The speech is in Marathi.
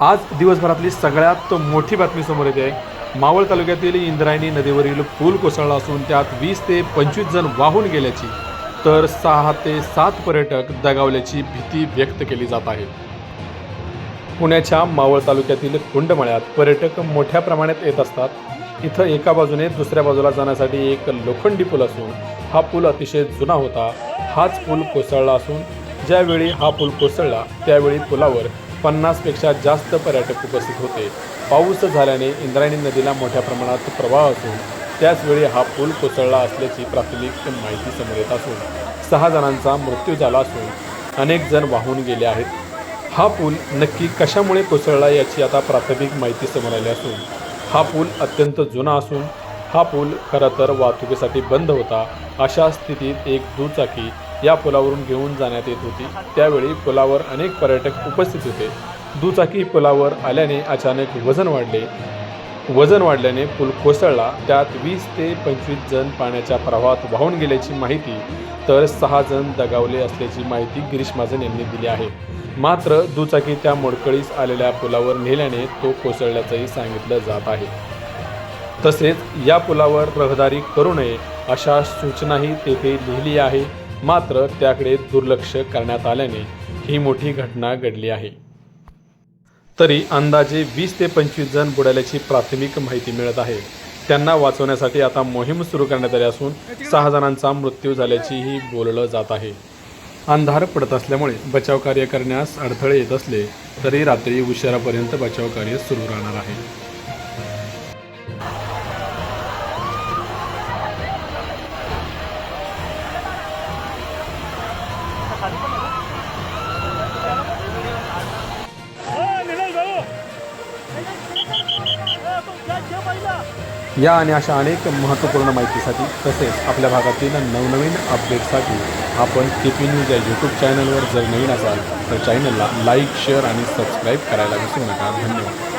आज दिवसभरातली सगळ्यात मोठी बातमी समोर येते. आहे मावळ तालुक्यातील इंद्रायणी नदीवरील पूल कोसळला असून त्यात वीस ते पंचवीस जण वाहून गेल्याची तर सहा ते सात पर्यटक दगावल्याची भीती व्यक्त केली जात आहे. पुण्याच्या मावळ तालुक्यातील कुंडमळ्यात पर्यटक मोठ्या प्रमाणात येत असतात. इथं एका बाजूने दुसऱ्या बाजूला जाण्यासाठी एक लोखंडी पूल असून हा पूल अतिशय जुना होता. हाच पूल कोसळला असून ज्यावेळी हा पूल कोसळला त्यावेळी पुलावर पन्नासपेक्षा जास्त पर्यटक उपस्थित होते. पाऊस झाल्याने इंद्रायणी नदीला मोठ्या प्रमाणात प्रवाह असून त्याचवेळी हा पूल कोसळला असल्याची प्राथमिक माहिती समोर येत असून सहा जणांचा मृत्यू झाला असून अनेक जण वाहून गेले आहेत. हा पूल नक्की कशामुळे कोसळला याची आता प्राथमिक माहिती समोर आली असून हा पूल अत्यंत जुना असून हा पूल खरं तर वाहतुकीसाठी बंद होता अशा स्थितीत एक दुचाकी या पुलावरून घेऊन जाण्यात येत होती. त्यावेळी पुलावर अनेक पर्यटक उपस्थित होते. दुचाकी पुलावर आल्याने अचानक वजन वाढले. वजन वाढल्याने पूल कोसळला. त्यात वीस ते पंचवीस जण पाण्याच्या प्रवाहात वाहून गेल्याची माहिती तर सहा जण दगावले असल्याची माहिती गिरीश महाजन यांनी दिली आहे. मात्र दुचाकी त्या मोडकळीस आलेल्या पुलावर नेल्याने तो कोसळल्याचंही सांगितलं जात आहे. तसेच या पुलावर रहदारी करू नये अशा सूचनाही तेथे लिहिली आहे. मात्र त्याकडे दुर्लक्ष करण्यात आल्याने ही मोठी घटना घडली आहे. तरी अंदाजे वीस ते पंचवीस जण बुडाल्याची प्राथमिक माहिती मिळत आहे. त्यांना वाचवण्यासाठी आता मोहीम सुरू करण्यात आली असून सहा जणांचा मृत्यू झाल्याचीही बोललं जात आहे. अंधार पडत असल्यामुळे बचाव कार्य करण्यास अडथळे येत असले तरी रात्री उशिरापर्यंत बचाव कार्य सुरू राहणार आहे. या आणि अशा अनेक महत्त्वपूर्ण माहितीसाठी तसेच आपल्या भागातील नवनवीन अपडेटसाठी आपण के पी न्यूज या यूट्यूब चॅनलवर जर नवीन असाल तर चॅनलला लाईक शेअर आणि सबस्क्राईब करायला विसरू नका. धन्यवाद.